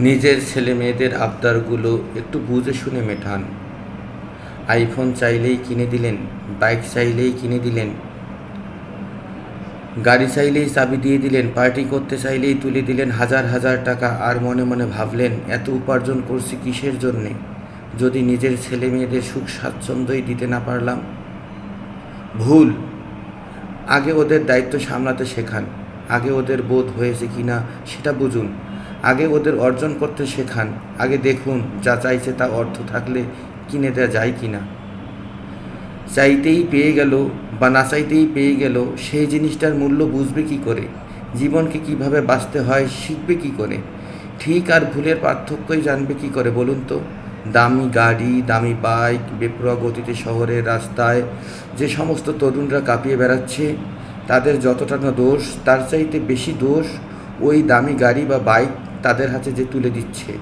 নিজের ছেলে মেয়েদের আবদারগুলো একটু বুঝে শুনে মেটান। আইফোন চাইলেই কিনে দিলেন, বাইক চাইলেই কিনে দিলেন, গাড়ি চাইলেই চাবি দিয়ে দিলেন, পার্টি করতে চাইলেই তুলে দিলেন, হাজার হাজার টাকা আর মনে মনে ভাবলেন, এত উপার্জন করছি কিসের জন্যে? যদি নিজের ছেলে মেয়েদের সুখ স্বাচ্ছন্দ্যই দিতে না পারলাম? ভুল। আগে ওদের দায়িত্ব সামলাতে শেখান। আগে ওদের বোধ হয়েছে কি না সেটা বুঝুন। আগে ওদের অর্জন করতে শেখান। আগে দেখুন, যা চাইছে তা অর্থ থাকলে কিনে দেওয়া যায় কি না চাইতেই পেয়ে গেল বা না চাইতেই পেয়ে গেল, সেই জিনিসটার মূল্য বুঝবে কি করে? জীবনকে কীভাবে বাঁচতে হয়, শিখবে কি করে? ঠিক আর ভুলের পার্থক্যই জানবে কি করে বলুন তো? দামি গাড়ি, দামি বাইক, বেপরোয়া গতিতে শহরের রাস্তায় যে সমস্ত তরুণরা কাঁপিয়ে বেড়াচ্ছে, তাদের যতটা না দোষ, তার চাইতে বেশি দোষ ওই দামি গাড়ি বা বাইক তাদের হাতে যে তুলে দিচ্ছে।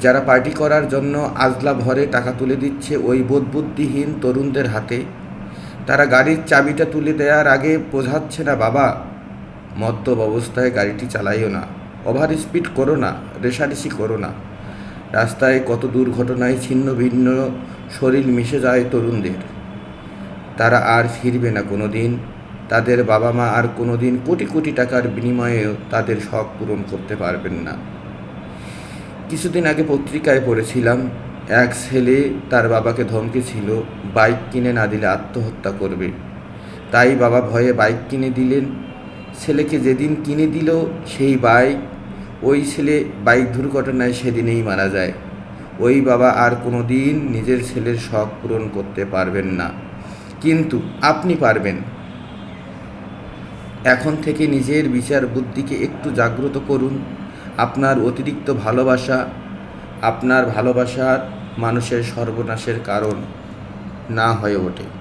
যারা পার্টি করার জন্য আজলা ভরে টাকা তুলে দিচ্ছে ওই বোধবুদ্ধিহীন তরুণদের হাতে। তারা গাড়ির চাবিটা তুলে দেওয়ার আগে বোঝাচ্ছে না, বাবা, মদ্যপ অবস্থায় গাড়িটি চালাইও না। ওভার স্পিড করো না, রেশারেশি করো না। রাস্তায় কত দুর্ঘটনায় ছিন্ন ভিন্ন শরীর মিশে যায় তরুণদের। তারা আর ফিরবে না কোনো দিন তাদের বাবা মা আর কোনো দিন কোটি কোটি টাকার বিনিময়েও তাদের শখ পূরণ করতে পারবেন না। কিছুদিন আগে পত্রিকায় পড়েছিলাম, এক ছেলে তার বাবাকে ধমকেছিল বাইক কিনে না দিলে আত্মহত্যা করবে। তাই বাবা ভয়ে বাইক কিনে দিলেন। ছেলেকে যেদিন কিনে দিল সেই বাইক, ওই ছেলে বাইক দুর্ঘটনায় সেদিনেই মারা যায়। ওই বাবা আর কোনো দিন নিজের ছেলের শখ পূরণ করতে পারবেন না। কিন্তু আপনি পারবেন। এখন থেকে নিজের বিচার বুদ্ধিকে একটু জাগ্রত করুন। আপনার অতিরিক্ত ভালোবাসা আপনার ভালোবাসার মানুষের সর্বনাশের কারণ না হয়ে ওঠে।